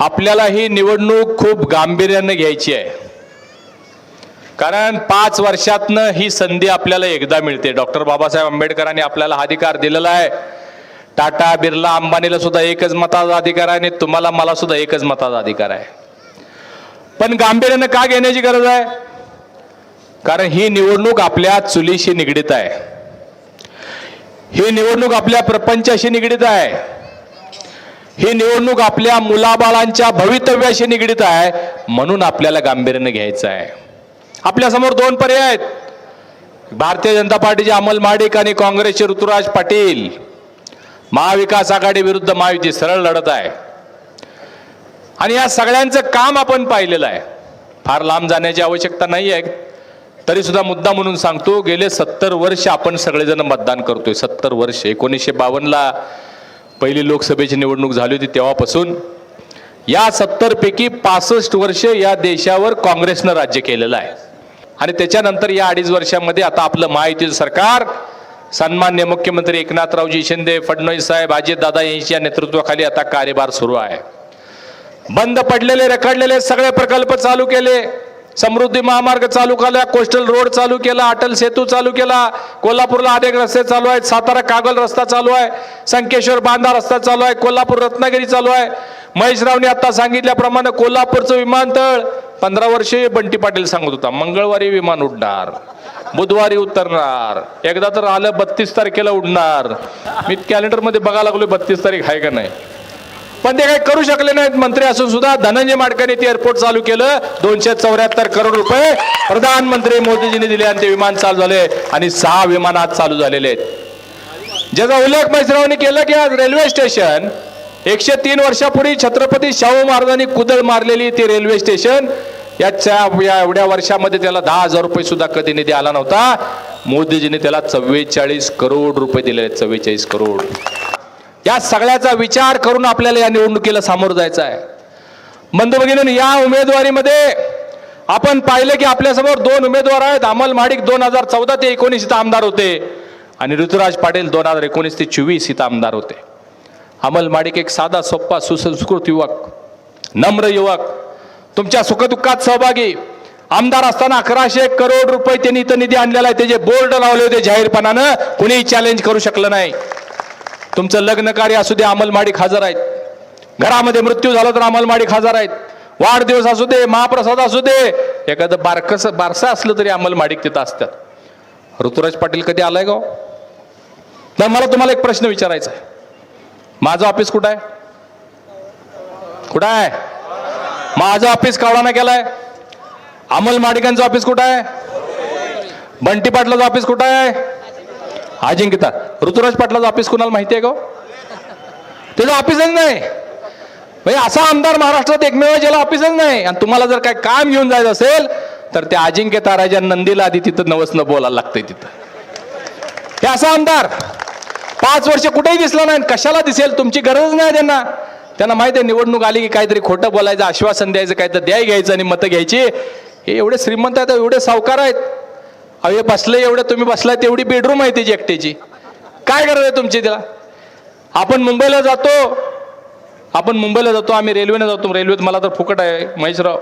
आपल्याला ही निवडणूक खूप गांभीर्यानं घ्यायची आहे. कारण पाच वर्षातनं ही संधी आपल्याला एकदा मिळते. डॉक्टर बाबासाहेब आंबेडकरांनी आपल्याला हा अधिकार दिलेला आहे. टाटा बिर्ला अंबानीला सुद्धा एकच मताचा अधिकार आहे आणि तुम्हाला मला सुद्धा एकच मताचा अधिकार आहे. पण गांभीर्यानं का घेण्याची गरज आहे? कारण ही निवडणूक आपल्या चुलीशी निगडीत आहे. ही निवडणूक आपल्या प्रपंचाशी निगडीत आहे. ही निवडणूक आपल्या मुलाबाळांच्या भवितव्याशी निगडीत आहे म्हणून आपल्याला गांभीर्याने घ्यायचं आहे. आपल्यासमोर दोन पर्याय आहेत. भारतीय जनता पार्टीचे अमल माडिक आणि काँग्रेसचे ऋतुराज पाटील. महाविकास आघाडी विरुद्ध महायुती सरळ लढत आहे. आणि या सगळ्यांचं काम आपण पाहिलेलं आहे. फार लांब जाण्याची आवश्यकता नाही आहे तरी सुद्धा मुद्दा म्हणून सांगतो गेले सत्तर वर्ष आपण सगळेजण मतदान करतोय. सत्तर वर्ष एकोणीसशे बावन्नला पहिली लोकसभेची निवडणूक झाली होती तेव्हापासून. या सत्तरपैकी पासष्ट वर्ष या देशावर काँग्रेसनं राज्य केलेलं आहे. आणि त्याच्यानंतर या अडीच वर्षामध्ये आता आपलं महायुतीचं सरकार सन्मान्य मुख्यमंत्री एकनाथरावजी शिंदे फडणवीस साहेब अजितदादा यांच्या नेतृत्वाखाली आता कार्यभार सुरू आहे. बंद पडलेले रखडलेले सगळे प्रकल्प चालू केले. समृद्धी महामार्ग चालू केला कोस्टल रोड चालू केला अटल सेतू चालू केला कोल्हापूरला अनेक रस्ते चालू आहेत सातारा कागल रस्ता चालू आहे संकेश्वर बांधा रस्ता चालू आहे कोल्हापूर रत्नागिरी चालू आहे. महेशरावने आता सांगितल्याप्रमाणे कोल्हापूरचं विमानतळ पंधरा वर्षे बंटी पाटील सांगत होता मंगळवारी विमान उडणार बुधवारी उतरणार एकदा तर आलं बत्तीस तारखेला उडणार. मी कॅलेंडरमध्ये बघायला लागलो बत्तीस तारीख आहे का नाही. पण ते काही करू शकले नाहीत. मंत्री असून सुद्धा धनंजय माडकाने ते एअरपोर्ट चालू केलं. दोनशे चौऱ्याहत्तर करोड रुपये प्रधानमंत्री मोदीजींनी दिले आणि ते विमान चालू झाले आणि सहा विमान आज चालू झालेले आहेत. ज्याचा उल्लेख मैसरावने केला की आज रेल्वे स्टेशन एकशे तीन वर्षापूर्वी छत्रपती शाहू महाराजांनी कुदळ मारलेली ती रेल्वे स्टेशन याच्या या एवढ्या वर्षामध्ये त्याला दहा हजार रुपये सुद्धा कधी निधी आला नव्हता. मोदीजींनी त्याला चव्वेचाळीस करोड रुपये दिले चव्वेचाळीस करोड. या सगळ्याचा विचार करून आपल्याला या निवडणुकीला सामोरं जायचं आहे. बंधू भगिनी या उमेदवारीमध्ये आपण पाहिलं की आपल्यासमोर दोन उमेदवार आहेत. अमल माडिक दोन हजार चौदा ते एकोणीस इथं आमदार होते. आणि ऋतुराज पाटील दोन हजार एकोणीस ते चोवीस इथं आमदार होते. अमल माडिक एक साधा सोप्पा सुसंस्कृत युवक नम्र युवक तुमच्या सुखदुःखात सहभागी. आमदार असताना अकराशे करोड रुपये त्यांनी इथं निधी आणलेला आहे. त्याचे बोर्ड लावले होते जाहीरपणानं कुणीही चॅलेंज करू शकलं नाही. तुमचं लग्न कार्य असू दे अंमलमाडी हजर आहेत. घरामध्ये मृत्यू झाला तर अंमलमाडी हजर आहेत. वाढदिवस असू दे महाप्रसाद असू दे एखादं बारकस बारसं असलं तरी अंमलमाडीक तिथं असतात. ऋतुराज पाटील कधी आलाय गाव तर मला तुम्हाला एक प्रश्न विचारायचा आहे. माझं ऑफिस कुठं आहे? कुठं आहे? माझं ऑफिस कावडाना केलाय. अमल माडिकांचं ऑफिस कुठं आहे? बंटी पाटलाचं ऑफिस कुठं आहे? अजिंक्यता ऋतुराज पाटलाचं ऑफिस कुणाला माहिती आहे का त्याचं ऑफिसच नाही. म्हणजे असा आमदार महाराष्ट्रात एकमेव ज्याला ऑफिसच नाही. आणि तुम्हाला जर काय काम घेऊन जायचं असेल तर त्या अजिंक्य ताराच्या नंदीला आधी तिथं नवसनं बोलायला लागतंय तिथं. हे असा आमदार. पाच वर्ष कुठेही दिसला नाही आणि कशाला दिसेल? तुमची गरज नाही त्यांना. त्यांना माहिती आहे निवडणूक आली की काहीतरी खोटं बोलायचं आश्वासन द्यायचं काहीतरी द्याय घ्यायचं आणि मतं घ्यायची. हे एवढे श्रीमंत आहेत एवढे सावकार आहेत. अरे बसलं बसले एवढे तुम्ही बसलाय तेवढी बेडरूम आहे त्याची एकट्याची काय गरज आहे तुमची त्याला आपण मुंबईला जातो आपण मुंबईला जातो आम्ही रेल्वेने जातो. रेल्वेत मला तर फुकट आहे महेशराव.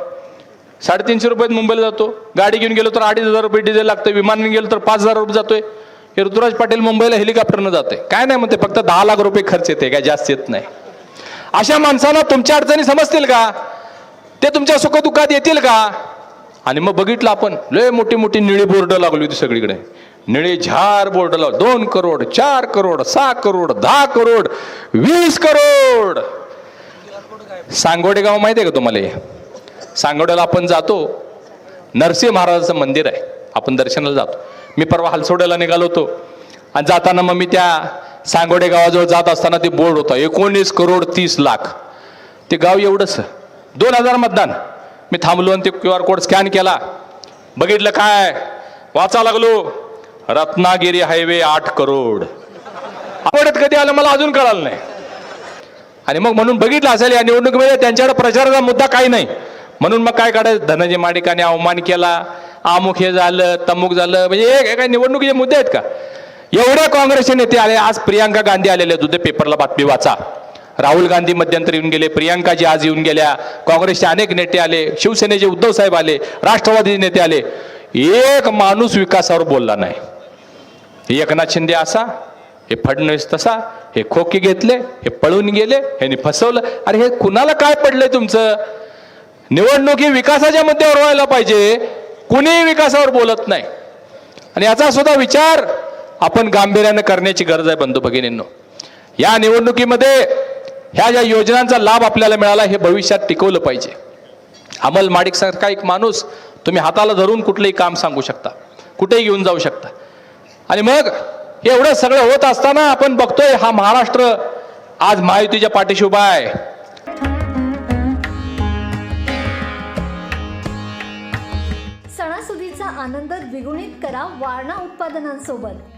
साडेतीनशे रुपयात मुंबईला जातो. गाडी घेऊन गेलो तर अडीच हजार रुपये डिझेल लागतं विमानाने गेलो तर पाच हजार रुपये जातोय. ऋतुराज पाटील मुंबईला हेलिकॉप्टरनं जाते काय नाही म्हणते फक्त दहा लाख रुपये खर्च येते काय जास्त येत नाही. अशा माणसांना तुमच्या अडचणी समजतील का? ते तुमच्या सुखदुःखात येतील का? आणि मग बघितलं आपण लय मोठी मोठी निळी बोर्ड लागली होती सगळीकडे. निळे झार बोर्ड लाव दोन करोड चार करोड सहा करोड दहा करोड वीस करोड. सांगोडे गाव माहिती आहे का तुम्हाला सांगोड्याला आपण जातो नरसिंह महाराजाचं मंदिर आहे. आपण दर्शनाला जातो. मी परवा हलसोड्याला निघालो होतो. आणि जाताना मग मी त्या सांगोडे गावाजवळ जात असताना ते बोर्ड होता. एकोणीस करोड तीस लाख. ते गाव एवढंच दोन हजार मतदान. मी थांबलो आणि ते क्यू आर कोड स्कॅन केला. बघितलं काय? वाचा लागलो. रत्नागिरी हायवे आठ करोड. आवडत कधी आलं मला अजून कळालं नाही. आणि मग म्हणून बघितलं असेल या निवडणुकीमध्ये त्यांच्याकडे प्रचाराचा मुद्दा काही नाही. म्हणून मग काय काढायचं? धनंजय माडिकाने अवमान केला. अमुक हे झालं तमुक झालं. म्हणजे हे काय निवडणुकीचे मुद्दे आहेत का? एवढे काँग्रेसचे नेते आले. आज प्रियांका गांधी आलेले होते पेपरला बातमी वाचा. राहुल गांधी मध्यंतरी येऊन गेले प्रियांकाजी आज येऊन गेल्या काँग्रेसचे अनेक नेते आले शिवसेनेचे उद्धव साहेब आले राष्ट्रवादी नेते आले. एक माणूस विकासावर बोलला नाही. हे एकनाथ शिंदे असा हे फडणवीस तसा हे खोके घेतले हे पळून गेले ह्यांनी फसवलं. अरे हे कुणाला काय पडलंय तुमचं? निवडणूक ही विकासाच्या मुद्द्यावर व्हायला पाहिजे. कुणीही विकासावर बोलत नाही. आणि याचा सुद्धा विचार आपण गांभीर्यानं करण्याची गरज आहे बंधू भगिनींनो. या निवडणुकीमध्ये ह्या ज्या योजनांचा लाभ आपल्याला मिळाला हे भविष्यात टिकवलं पाहिजे. अमल माडिक सारखा एक माणूस तुम्ही हाताला धरून कुठलंही काम सांगू शकता. कुठेही घेऊन जाऊ शकता. आणि मग हे एवढं सगळं होत असताना आपण बघतोय हा महाराष्ट्र आज महायुतीच्या पाठीशी उभा आहे. सणासुदीचा आनंद द्विगुणित करा वारणा उत्पादनांसोबत.